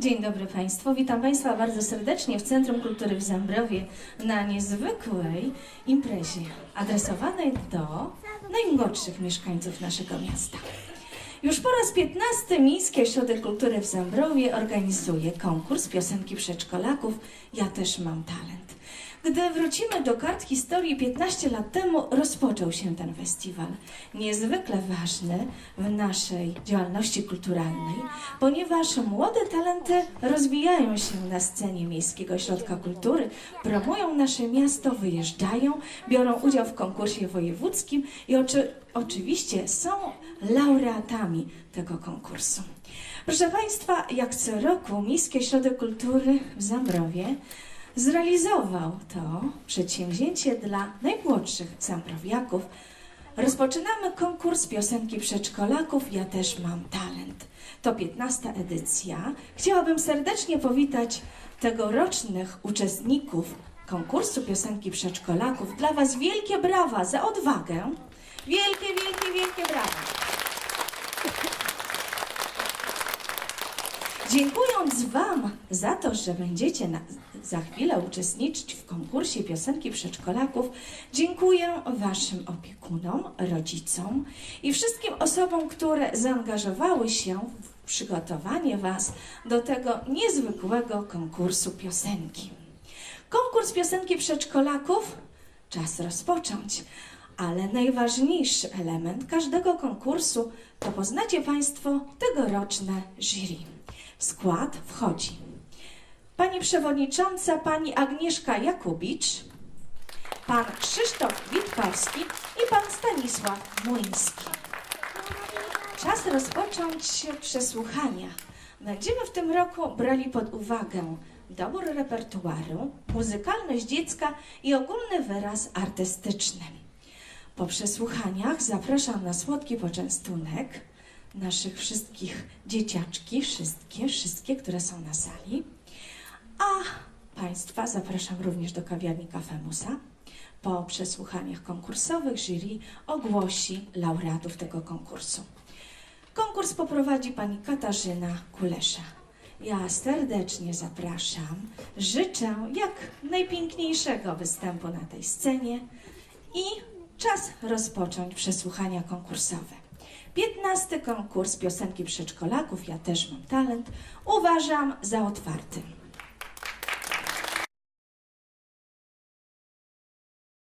Dzień dobry Państwu. Witam Państwa bardzo serdecznie w Centrum Kultury w Zambrowie na niezwykłej imprezie adresowanej do najmłodszych mieszkańców naszego miasta. Już po raz 15 Miejski Ośrodek Kultury w Zambrowie organizuje konkurs piosenki przedszkolaków Ja też mam talent. Gdy wrócimy do kart historii, 15 lat temu rozpoczął się ten festiwal. Niezwykle ważny w naszej działalności kulturalnej, ponieważ młode talenty rozwijają się na scenie Miejskiego Ośrodka Kultury, promują nasze miasto, wyjeżdżają, biorą udział w konkursie wojewódzkim i oczy, oczywiście są laureatami tego konkursu. Proszę Państwa, jak co roku Miejski Ośrodek Kultury w Zambrowie zrealizował to przedsięwzięcie dla najmłodszych zambrowiaków. Rozpoczynamy konkurs piosenki przedszkolaków Ja też mam talent. To 15 edycja. Chciałabym serdecznie powitać tegorocznych uczestników konkursu piosenki przedszkolaków. Dla Was wielkie brawa za odwagę. Wielkie, wielkie, wielkie brawa. Dziękując Wam za to, że będziecie na, za chwilę uczestniczyć w konkursie piosenki przedszkolaków, dziękuję Waszym opiekunom, rodzicom i wszystkim osobom, które zaangażowały się w przygotowanie Was do tego niezwykłego konkursu piosenki. Konkurs piosenki przedszkolaków czas rozpocząć, ale najważniejszy element każdego konkursu to poznacie Państwo tegoroczne jury. Skład wchodzi Pani Przewodnicząca, Pani Agnieszka Jakubicz, Pan Krzysztof Witkowski i Pan Stanisław Młyński. Czas rozpocząć przesłuchania. Będziemy w tym roku brali pod uwagę dobór repertuaru, muzykalność dziecka i ogólny wyraz artystyczny. Po przesłuchaniach zapraszam na słodki poczęstunek naszych wszystkich dzieciaczki, wszystkie, wszystkie, które są na sali. A Państwa zapraszam również do kawiarni Kafemusa. Po przesłuchaniach konkursowych jury ogłosi laureatów tego konkursu. Konkurs poprowadzi pani Katarzyna Kulesza. Ja serdecznie zapraszam. Życzę jak najpiękniejszego występu na tej scenie i czas rozpocząć przesłuchania konkursowe. 15 konkurs piosenki przedszkolaków Ja też mam talent uważam za otwarty.